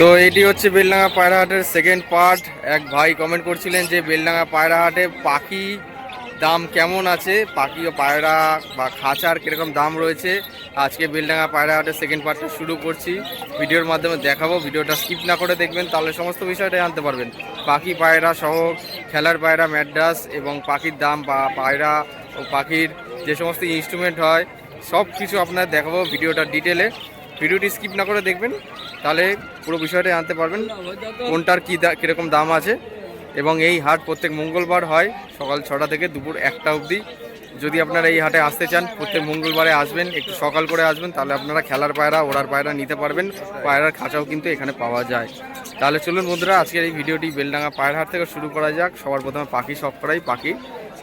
তো এটি হচ্ছে বেলডাঙ্গা পায়রাহাটের সেকেন্ড পার্ট এক ভাই কমেন্ট করছিলেন যে বেলডাঙ্গা পায়রাহাটে পাখি দাম কেমন আছে? পাখি ও পায়রা বা খাঁচার কীরকম দাম রয়েছে? আজকে বেলডাঙ্গা পায়রাহাটের সেকেন্ড পার্টটা শুরু করছি। ভিডিওর মাধ্যমে দেখাবো, ভিডিওটা স্কিপ না করে দেখবেন, তাহলে সমস্ত বিষয়টা জানতে পারবেন। পাখি, পায়রা সহ খেলার পায়রা, ম্যাড্রাস এবং পাখির দাম বা পায়রা ও পাখির যে সমস্ত ইনস্ট্রুমেন্ট হয় সব কিছু আপনার দেখাবো ভিডিওটা ডিটেলে ভিডিওটি স্কিপ না করে দেখবেন তাহলে পুরো বিষয়টা জানতে পারবেন, কোনটার কী কীরকম দাম আছে। এবং এই হাট প্রত্যেক মঙ্গলবার হয় সকাল ছটা থেকে দুপুর একটা অবধি। যদি আপনারা এই হাটে আসতে চান, প্রত্যেক মঙ্গলবারে আসবেন, একটু সকাল করে আসবেন, তাহলে আপনারা খেলার পায়রা, ওড়ার পায়রা নিতে পারবেন। পায়রার খাঁচাও কিন্তু এখানে পাওয়া যায়। তাহলে চলুন বন্ধুরা, আজকের এই ভিডিওটি বেলডাঙ্গা পায়রা হাট থেকে শুরু করা যাক। সবার প্রথমে পাখি সব করাই। পাখি,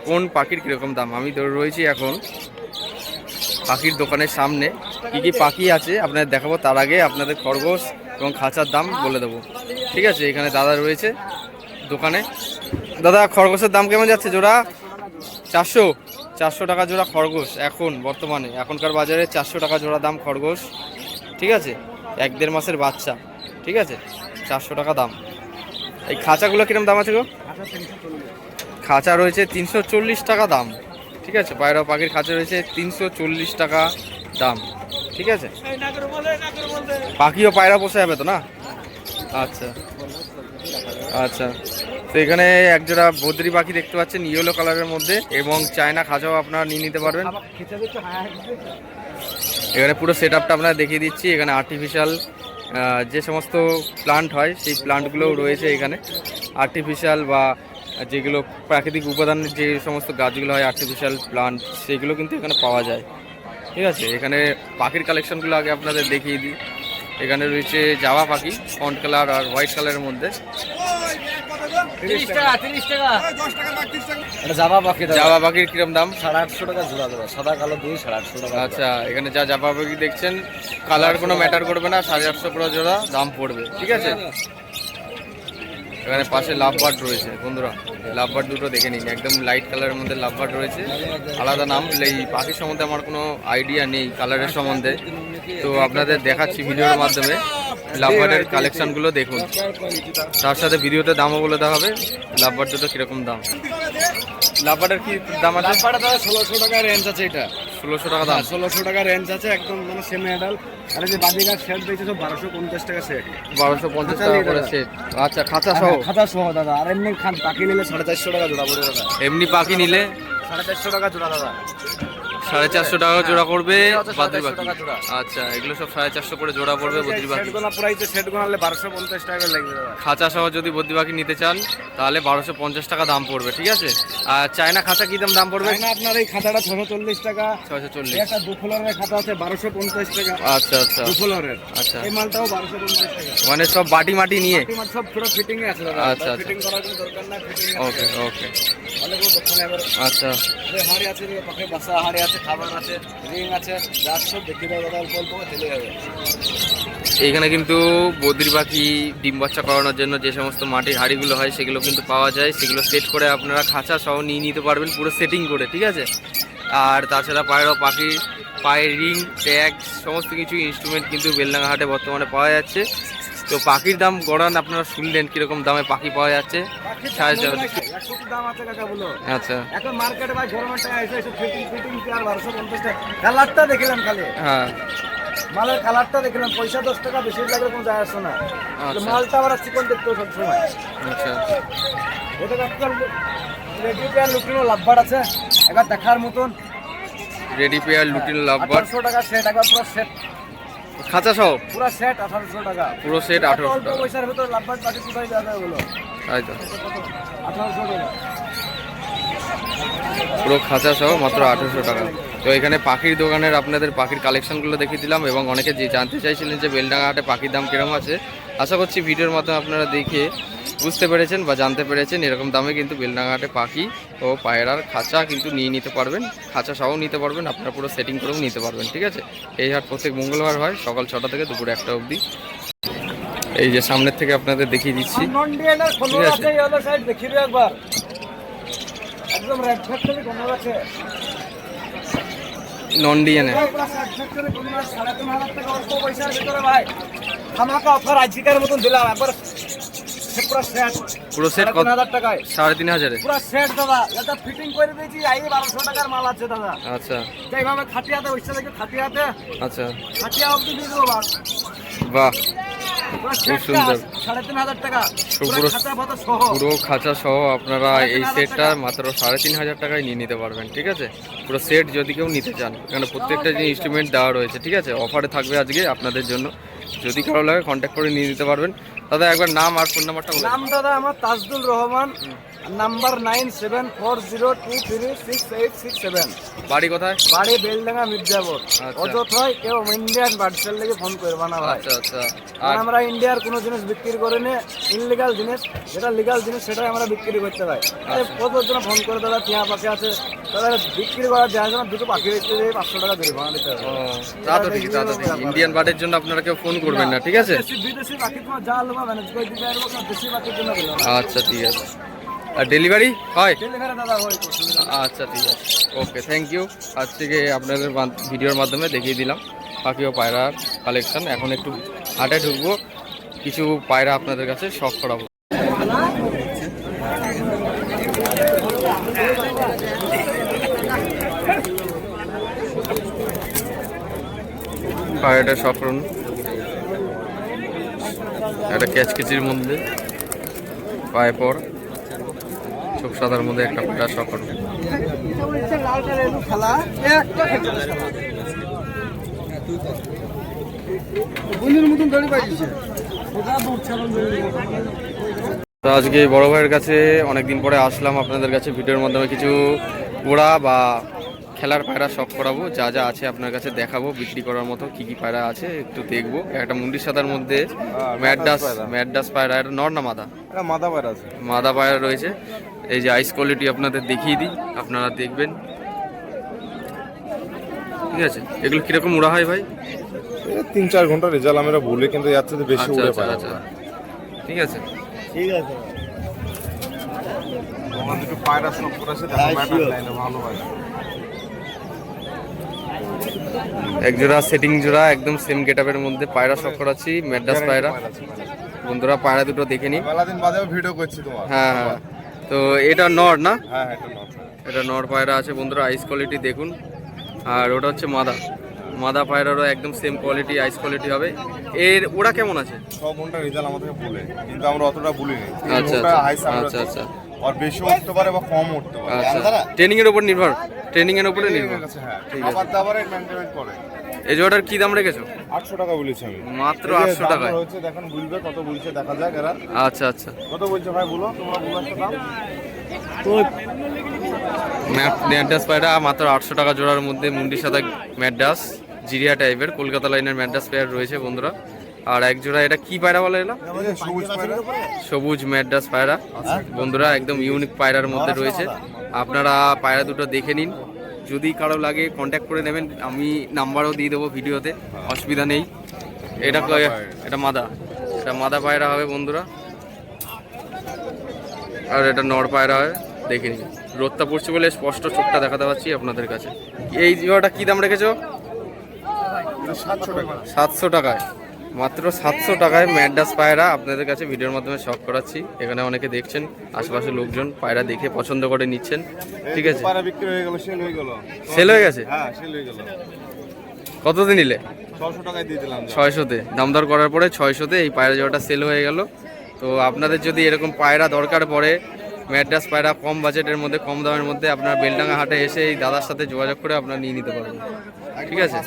কোন পাখির কীরকম দাম? আমি রয়েছি এখন পাখির দোকানের সামনে। কি কি পাখি আছে আপনাদের দেখাবো, তার আগে আপনাদের খরগোশ এবং খাঁচার দাম বলে দেবো। ঠিক আছে, এখানে দাদা রয়েছে দোকানে। দাদা, খরগোশের দাম কেমন যাচ্ছে জোড়া? চারশো। চারশো টাকা জোড়া খরগোশ এখন, বর্তমানে। এখনকার বাজারে চারশো টাকা জোড়া দাম খরগোশ। ঠিক আছে, এক দেড় মাসের বাচ্চা। ঠিক আছে, চারশো টাকা দাম। এই খাঁচাগুলো কিরম দাম আছে গো? খাঁচা রয়েছে তিনশো চল্লিশ টাকা দাম। ঠিক আছে, পায়রা পাখির খাঁচা রয়েছে তিনশো চল্লিশ টাকা দাম। ঠিক আছে? পাখি ও পায়রা পোষা যাবে তো না? আচ্ছা। আচ্ছা। তো এখানে একজোড়া বদ্রি পাখি দেখতে পাচ্ছেন ইয়েলো কালারের মধ্যে এবং চায়না খাঁচাও আপনারা নিয়ে নিতে পারবেন। এখানে পুরো সেট আপটা আপনারা দেখিয়ে দিচ্ছি। এখানে আর্টিফিশিয়াল যে সমস্ত প্লান্ট হয় সেই প্লান্টগুলোও রয়েছে এখানে। আর্টিফিশিয়াল বা যেগুলো প্রাকৃতিক উপাদানের যে সমস্ত গাছগুলো হয় আর্টিফিশিয়াল প্লান্ট সেগুলো কিন্তু এখানে পাওয়া যায়। ঠিক আছে? এখানে পাখির কালেকশনগুলো আগে আপনাদের দেখিয়ে দিই। এখানে রয়েছে জাবা পাখি ফন্ট কালার আর হোয়াইট কালারের মধ্যে। পাখি পাখির কিরম দাম? সাড়ে আটশো টাকা জোড়া দেবো সাদা কালো দুই সাড়ে আটশো টাকা আচ্ছা এখানে যা জাবা পাখি দেখছেন কালার কোনো ম্যাটার করবে না সাড়ে আটশো করে জোড়া দাম পড়বে। ঠিক আছে? এখানে পাশে লাভ বার্ড রয়েছে, বন্ধুরা। লাভ বার্ড দুটো দেখে নিন। একদম লাইট কালারের মধ্যে লাভ বার্ড রয়েছে। আলাদা নাম, এই পাখির সম্বন্ধে আমার কোনো আইডিয়া নেই কালারের সম্বন্ধে। তো আপনাদের দেখাচ্ছি ভিডিওর মাধ্যমে। লাভ বার্ডের কালেকশনগুলো দেখুন। তার সাথে ভিডিওতে দামও বলে দেওয়া হবে। লাভ বার্ড দুটো কীরকম দাম? লাভ বার্ডের কি দাম আছে? ষোলোশো টাকা রেঞ্জ আছে এটা। ষোলোশো টাকা দাম। ষোলোশো টাকা রেঞ্জ আছে একদম মানে সেমি অ্যাডাল আর যে বাদিকার সেট দিয়েছে সব বারোশো পঞ্চাশ টাকা সেট বারোশো পঞ্চাশ টাকা করে সেট আচ্ছা খাঁচা সহ? খাঁচা সহ দাদা। আর এমনি খান পাখি নিলে সাড়ে চারশো টাকা জোড়া পড়ে দাদা। এমনি পাখি নিলে? সাড়ে চারশো টাকা জোড়া দাদা। সাড়ে চারশো টাকা জোড়া পড়বে এই হচ্ছে বাদ্রি 450 পাখি আচ্ছা এগুলো সব সাড়ে চারশো করে জোড়া পড়বে বদ্রি পাখি বারোশো পঞ্চাশ টাকা লাগবে খাঁচা সহ যদি বদ্রি পাখি নিতে চান তাহলে বারোশো পঞ্চাশ টাকা দাম পড়বে ঠিক আছে? আর চায়না খাঁচা কি দাম দাম পড়বে? আপনার এই খাতাটা ছশো চল্লিশ টাকা। এই চল্লিশ। একটা দু ফ্লোরের খাতা আছে বারোশো পঞ্চাশ টাকা। আচ্ছা আচ্ছা। দু ফ্লোরের আচ্ছা। এই মালটাও বারোশো পঞ্চাশ টাকা। মানে সব বাটি মাটি নিয়ে? সব পুরো ফিটিং এ আছে আচ্ছা, আচ্ছা। ওকে ওকে আচ্ছা। যে হাঁড়ি আছে যে বাসা হাঁড়ি আছে খাবার আছে রিং আছে যা সব দেখে দাও দাদা অল্প অল্প চলে যাবে। এইখানে কিন্তু বদ্রি পাখি ডিম বাচ্চা করানোর জন্য যে সমস্ত মাটির হাঁড়িগুলো হয় সেগুলো কিন্তু পাওয়া যায়। সেগুলো সেট করে আপনারা খাঁচা সহ নিয়ে নিতে পারবেন পুরো সেটিং করে ঠিক আছে? আর তাছাড়া পায়রা পাখি পায়ের রিং ট্যাগ সমস্ত কিছু ইনস্ট্রুমেন্ট কিন্তু বেলডাঙ্গা হাটে বর্তমানে পাওয়া যাচ্ছে। তো পাখির দাম গড়ান আপনারা শুনলেন কীরকম দামে পাখি পাওয়া যাচ্ছে? সাড়ে চার আচ্ছা। এখন মার্কেটে ভাই গরমের টাকা এসে এসে ফিটিং ফিটিং আর বারোশো পঞ্চাশ টাকা? কালারটা দেখলাম খালি। হ্যাঁ। মালের কালারটা দেখলাম পয়সা দশ টাকা বেশি লাগলে কোনো যায় আসছে না। আচ্ছা। মালটা আবার চিকন দেখতে আচ্ছা। এটা রেডি পেয়ার লাভবার আছে। এবার দেখার মতন। রেডি পেয়ার লুটিন লাভবার। আঠারোশো টাকা সেট একবার পুরো সেট খাঁচা সহ? পুরো সেট আঠারোশো টাকা। পুরো সেট আঠারোশো অল্প টাকা। পয়সার ভিতর লাভবান পাখি কোথায় যাবে বলো তাই তো। আঠারোশো টাকা। পুরো খাঁচা সহ মাত্র আঠেরোশো টাকা। তো এখানে পাখির দোকানের আপনাদের পাখির কালেকশনগুলো দেখিয়ে দিলাম এবং অনেকে যে জানতে চাইছিলেন যে বেলডাঙ্গা হাটে পাখির দাম কিরম আছে আশা করছি ভিডিওর মাধ্যমে আপনারা দেখে বুঝতে পেরেছেন বা জানতে পেরেছেন এরকম দামে কিন্তু বেলডাঙ্গা হাটে পাখি ও পায়রার খাঁচা কিন্তু নিয়ে নিতে পারবেন খাঁচা সহ নিতে পারবেন আপনারা পুরো সেটিং করেও নিতে পারবেন ঠিক আছে? এই হাট প্রত্যেক মঙ্গলবার হয় সকাল ছটা থেকে দুপুর একটা অবধি। এই যে সামনের থেকে আপনাদের দেখিয়ে দিচ্ছি নন ডিএনএ ধামাকা অফার আজকের মতন দিলাম একবার পুরো সেট পুরো সেট কত? হাজার টাকায়। সাড়ে তিন হাজারে? পুরো সেট দাদা। এটা ফিটিং করে দিয়েছি এই বারোশো টাকার মাল আছে দাদা। আচ্ছা। এইভাবে খাটিয়াতে ওইসা থেকে খাটিয়াতে আচ্ছা। খাটিয়া অবধি দিয়ে দেবো বাস। বাহ। খুব সুন্দর। পুরো খাঁচা সহ। আপনারা এই সেটটা মাত্র সাড়ে তিন হাজার টাকায় নিয়ে নিতে পারবেন ঠিক আছে? পুরো সেট যদি কেউ নিতে চান এখানে প্রত্যেকটা যে ইনস্ট্রুমেন্ট দেওয়া রয়েছে ঠিক আছে? অফারে থাকবে আজকে আপনাদের জন্য। যদি কারও লাগে কন্ট্যাক্ট করে নিয়ে নিতে পারবেন। দাদা, একবার নাম আর ফোন নাম্বারটা নাম দাদা আমার Tajdul Rahman number nine seven four zero two three six eight six seven. বাড়ি কোথায়? বাড়ি বেলডাঙ্গা মির্জাপুর। আচ্ছা। অযথায় কেউ ইন্ডিয়ান বার্ডসেল লেগে ফোন করবা না ভাই। আচ্ছা আচ্ছা। আর আমরা ইন্ডিয়ার কোনো জিনিস বিক্রি করে নে ইনলিগাল জিনিস যেটা লিগাল জিনিস সেটাই আমরা বিক্রি করতে পারি। কত জন ফোন করে দাদা টিয়া পাখি আছে তাদের বিক্রি করার যায় জন্য দুটো পাখি বিক্রি করে পাঁচশো টাকা ভাড়া দিতে হবে। তা তো তা তো ঠিক ইন্ডিয়ান বার্ডের জন্য আপনারা কেউ ফোন করবেন না ঠিক আছে? বিদেশি পাখি তোমার যা লোক ম্যানেজ করে দিতে পারব না দেশি পাখির জন্য আচ্ছা ঠিক আছে। আর ডেলিভারি হয়। আচ্ছা ঠিক আছে। ওকে থ্যাংক ইউ আজ থেকে আপনাদের মা- ভিডিওর মাধ্যমে দেখিয়ে দিলাম। পাখি ও পায়রার কালেকশন এখন একটু হাটে ঢুকবো। কিছু পায়রা আপনাদের কাছে শখ করাবো। পায়রাটা শখ করুন। একটা ক্যাচকেচির মধ্যে। পায়ে পর। চোখ সাদার মধ্যে একটা পায়রা করুন তো আজকে বড় ভাইয়ের কাছে অনেকদিন পরে আসলাম আপনাদের কাছে ভিডিওর মাধ্যমে কিছু ওড়া বা খেলার পায়রা শখ করাবো যা যা আছে আপনার কাছে দেখাবো বিক্রি করার মতো কি কি পায়রা আছে একটু দেখব। একটা মুন্ডির সাদার মধ্যে ম্যাডাস ম্যাডাস পায়রা। এটা নর না মাদা? মাথা বাইর আছে। মাদা পায়রা রয়েছে। এই যে আইস কোয়ালিটি আপনাদের দেখিয়ে দিই আপনারা দেখবেন। ঠিক আছে? এগুলো কীরকম উড়া হয় ভাই? তিন চার ঘণ্টা রেজাল্ট আমরা বলে কিন্তু এর থেকে বেশি আচ্ছা উড়ে আচ্ছা পারে আচ্ছা। ঠিক আছে? ঠিক আছে আমাদের একটু পায়রা সব করেছে লাইনে ভালো হয়। এক জোড়া সেটিং জোড়া একদম সেম গেটআপের মধ্যে পায়রা শখ করাচ্ছি ম্যাডাস পায়রা। বন্ধুরা পায়রা দুটো দেখে দিন বাদেও ভিডিও করছি তোমার। হ্যাঁ হ্যাঁ। তো এটা নর না? হ্যাঁ এটা নর। পায়রা আছে বন্ধুরা আইস কোয়ালিটি দেখুন। আর ওটা হচ্ছে মাদা। মাদা পায়রারও একদম সেম কোয়ালিটি আইস কোয়ালিটি হবে। এর ওরা কেমন আছে? ঘণ্টা রেজাল্ট আমাদেরকে বলে কিন্তু আমরা অতটা বলিনি। আচ্ছা, আচ্ছা, আচ্ছা, আচ্ছা। আর বেশি উঠতে পারে বা কম উঠতে পারে। আচ্ছা। ট্রেনিং এর উপর নির্ভর। ট্রেনিং এর উপরে নির্ভর। হ্যাঁ। ঠিক আছে। দাবারের মেনটেনেন্স করে। এই জোড়াটার কি দাম রেখেছো? আটশো টাকা বলেছি আমি। মাত্র 800 দাম হচ্ছে দেখেন বুঝবে কত বলছে দেখা যাক এরা। আচ্ছা আচ্ছা। কত বলছে ভাই বলো তোমরা বলো দাম। ম্যাডাস পায়রা মাত্র আটশো টাকা জোড়ার মধ্যে মুন্ডি সাদা ম্যাডাস জিরিয়া টাইপের কলকাতা লাইনের ম্যাডাস পেয়ার রয়েছে বন্ধুরা। আর এক জোড়া এটা কি পায়রা বলে এলো সবুজ ম্যাডাস পায়রা। বন্ধুরা একদম ইউনিক পায়রার মধ্যে রয়েছে। আপনারা পায়রা দুটো দেখে নিন। যদি কারও লাগে কন্ট্যাক্ট করে নেবেন আমি নাম্বারও দিয়ে দেবো ভিডিওতে অসুবিধা নেই। এটা এটা মাদা। এটা মাদা পায়রা হবে বন্ধুরা। আর এটা নর পায়রা হবে দেখে নিন। রোদটা পড়ছে বলে স্পষ্ট চোখটা দেখাতে পাচ্ছি আপনাদের কাছে। এই জিওটা কি দাম রেখেছো? সাতশো টাকা। সাতশো টাকায়। মাত্র সাতশো টাকায় ম্যাডাস পায়রা আপনাদের কাছে ভিডিওর মাধ্যমে শখ করাচ্ছি। এখানে অনেকে দেখছেন আশেপাশের লোকজন পায়রা দেখে পছন্দ করে নিচ্ছেন। ঠিক আছে? সেল হয়ে গেছে? হ্যাঁ কতদিন নিলে। ছয়শোতে। দাম দর করার পরে ছয়শোতে এই পায়রা জোড়াটা সেল হয়ে গেল। তো আপনাদের যদি এরকম পায়রা দরকার পড়ে ম্যাড্রাস পায়রা কম বাজেটের মধ্যে কম দামের মধ্যে আপনার বেলডাঙ্গা হাটে এসে এই দাদার সাথে যোগাযোগ করে আপনারা নিয়ে নিতে পারবেন। ঠিক আছে।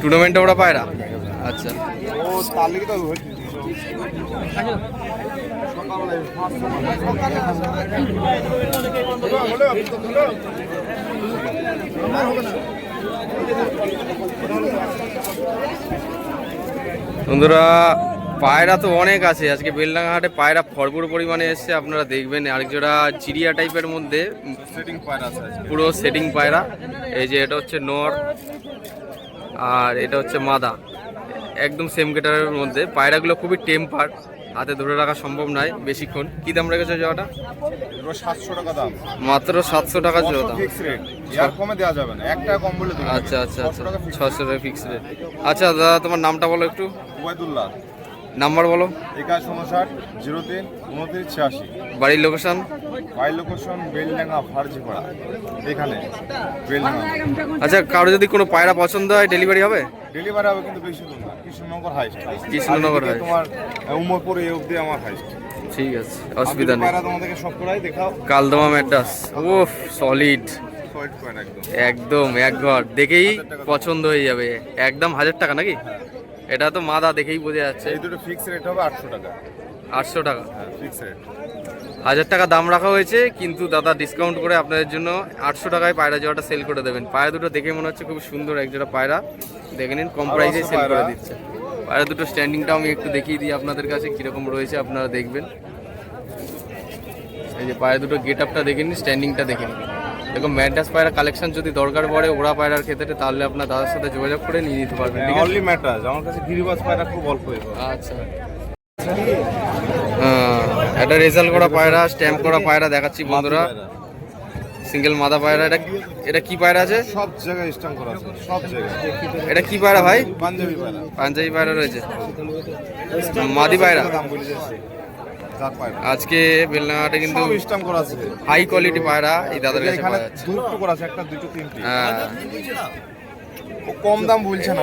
টুর্নামেন্টে ওরা পায়রা? আচ্ছা। ও তার লিগে তো হয়েছে। সকালবেলায় পাঁচশো বন্ধুরা পায়রা তো অনেক আছে। আজকে বেলডাঙ্গা হাটে পায়রা ভরপুর পরিমাণে এসছে আপনারা দেখবেন। আরেক জোড়া চিড়িয়া টাইপের মধ্যে। পুরো সেটিং পায়রা। এই যে এটা হচ্ছে নর আর এটা হচ্ছে মাদা। একদম সেম গেটারের মধ্যে। পায়রাগুলো খুবই টেম্পার হাতে ধরে রাখা সম্ভব নয় বেশিক্ষণ। কি দাম রেখেছে জোড়াটা? সাতশো টাকা দাম। মাত্র সাতশো টাকা জোড়া দাম। ফিক্স রেট ইয়ার কমে দেওয়া যাবে না। এক কম বলে আচ্ছা আচ্ছা আচ্ছা। 600 টাকা ছশো টাকা ফিক্স রেট আচ্ছা দাদা তোমার নামটা বলো একটু। ওবায়দুল্লাহ। নাম্বার বলো। একাশ উনষাট জিরো তিন উনত্রিশ ছিয়াশি। বাড়ির লোকেশন? ফাইল লোকেশন বেলডাঙ্গা ফার্জিপাড়া। এখানে বেলডাঙ্গা। আচ্ছা কারও যদি কোনো পায়রা পছন্দ হয় ডেলিভারি হবে? ডেলিভারি হবে কিন্তু বেশি দূর না কৃষ্ণনগর হাইস্ট কৃষ্ণনগর highest। তোমার উমরপুর এই অবধি আমার হাইস্ট ঠিক আছে অসুবিধা নেই। পায়রা তোমাদেরকে সব করাই দেখাও। কালদমা ম্যাডাস ওফ সলিড একদম। একদম এক ঘর। দেখেই পছন্দ হয়ে যাবে। একদম হাজার টাকা নাকি? এটা তো মাদা দেখেই বোঝা যাচ্ছে। এই দুটো ফিক্স রেট হবে আটশো টাকা। আটশো টাকা। হ্যাঁ ফিক্স রেট হাজার টাকা দাম রাখা হয়েছে কিন্তু দাদা ডিসকাউন্ট করে আপনাদের জন্য আটশো টাকায় পায়রা জোড়াটা সেল করে দেবেন। পায়রা দুটো দেখে মনে হচ্ছে খুব সুন্দর এক জোড়া পায়রা। দেখে নিন কম প্রাইসে সেল করে দিচ্ছে। পায়রা দুটো স্ট্যান্ডিংটা আমি একটু দেখিয়ে দিই আপনাদের কাছে কীরকম রয়েছে আপনারা দেখবেন। এই যে পায়রা দুটো গেট আপটা দেখে নিন স্ট্যান্ডিংটা দেখে নিন। দেখুন ম্যাডাস পায়রা কালেকশন যদি দরকার পড়ে ওরা পায়রার ক্ষেত্রে তাহলে আপনার দাদার সাথে যোগাযোগ করে নিয়ে নিতে পারবেন ঠিক আছে? আমার কাছে গিরিবাজ পায়রা খুব অল্প আচ্ছা। হ্যাঁ, একটা রেজাল্ট করা পায়রা স্ট্যাম্প করা পায়রা দেখাচ্ছি বন্ধুরা। সিঙ্গেল মাদা পায়রা এটা এটা কি পায়রা আছে? সব জায়গায় স্ট্যাম্প করা আছে সব জায়গায়। এটা কি পায়রা ভাই? পাঞ্জাবি পায়রা। পাঞ্জাবি পায়রা রয়েছে। মাদি পায়রা। আজকে বেলনাঘাটে কিন্তু সব করা আছে। হাই কোয়ালিটি পায়রা এই দাদার কাছে পাওয়া যাচ্ছে। দুটো করা আছে একটা দুটো তিনটি। হ্যাঁ। কম দাম বলছে না?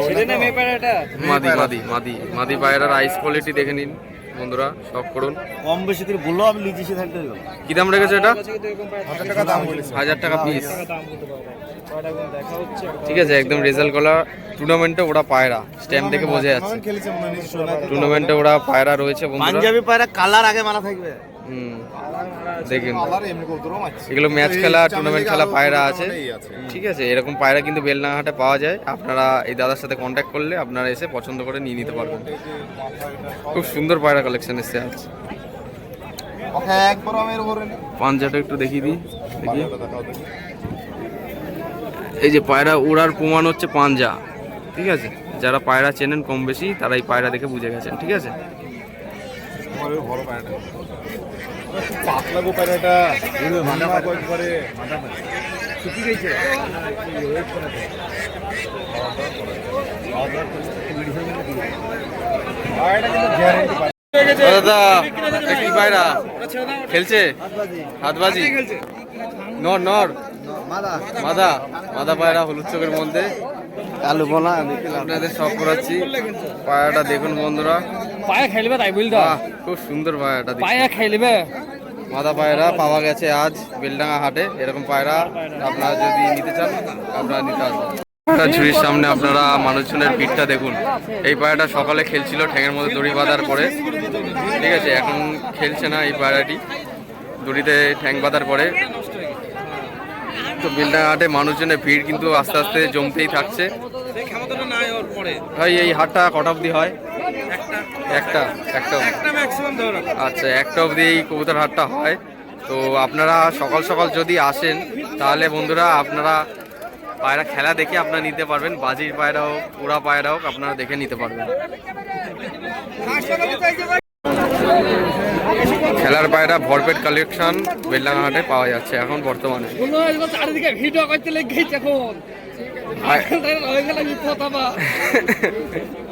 মাদি মাদি মাদি মাদি পায়রার আইস কোয়ালিটি দেখে নিন। বন্ধুরা শখ করুন। কম বেশি করে বলল আমি লিখেছি থাকতে কি দাম রেখেছে এটা? হাজার টাকা দাম হাজার টাকা পিস ঠিক আছে একদম রেজাল্ট করা টুর্নামেন্টে ওরা পায়রা। স্ট্যাম্প দেখে বোঝা যাচ্ছে। টুর্নামেন্ট ওরা পায়রা রয়েছে পাঞ্জাবি পায়রা কালার আগে মারা থাকবে। দেখুন। এগুলো ম্যাচ খেলা টুর্নামেন্ট খেলা পায়রা আছে। ঠিক আছে এরকম পায়রা কিন্তু বেলনাঘাটে পাওয়া যায়। আপনারা এই দাদার সাথে কন্ট্যাক্ট করলে আপনারা এসে পছন্দ করে নিয়ে নিতে পারবেন। খুব সুন্দর পায়রা কালেকশন এসে আছে ওকে একবার আমি এর ভরে নি। পাঞ্জাটা একটু দেখিয়ে দিই। দেখি। এই যে পায়রা উড়ার প্রমাণ হচ্ছে পাঞ্জা। ঠিক আছে? যারা পায়রা চেনেন কম বেশি তারা এই পায়রা দেখে বুঝে গেছেন। ঠিক আছে? গো পায়রাটা। মাথা করে মাথা। গেছে। দাদা এটা কি পায়রা খেলছে হাতবাজি নর নর মাদা মাদা পায়রা হলুদ চোখের মধ্যে কালু বলা আপনাদের সব করাচ্ছি। পায়রাটা দেখুন বন্ধুরা। পায়া খেলবে তাই বুঝলি খুব সুন্দর পায়রাটা দেখতে। পায়া খেলবে। মাদা পায়রা পাওয়া গেছে আজ বেলডাঙ্গা হাটে। এরকম পায়রা আপনারা যদি নিতে চান আপনারা নিতে আসবেন। পায়রা ঝুড়ির সামনে আপনারা মানুষজনের ভিড়টা দেখুন। এই পায়রাটা সকালে খেলছিল ঠ্যাঙের মধ্যে দড়ি বাঁধার পরে। ঠিক আছে এখন খেলছে না এই পায়রাটি দড়িতে ঠ্যাং বাঁধার পরে। তো বেলডাঙ্গা হাটে মানুষজনের ভিড় কিন্তু আস্তে আস্তে জমতেই থাকছে। ভাই এই হাটটা কটা অবধি হয়? একটা একটা। আচ্ছা একটা অবধি এই কবুতর হাটটা হয়। তো আপনারা সকাল সকাল যদি আসেন, তাহলে বন্ধুরা আপনারা পায়রা খেলা দেখে আপনারা নিতে পারবেন। বাজির পায়রা হোক পুরা পায়রা হোক, আপনারা দেখে নিতে পারবেন। খেলার পায়রা ভরপেট কালেকশন বেল্লাঘাটে পাওয়া যাচ্ছে এখন বর্তমানে। চারিদিকে ভিডিও করতে লেগে গেছে এখন।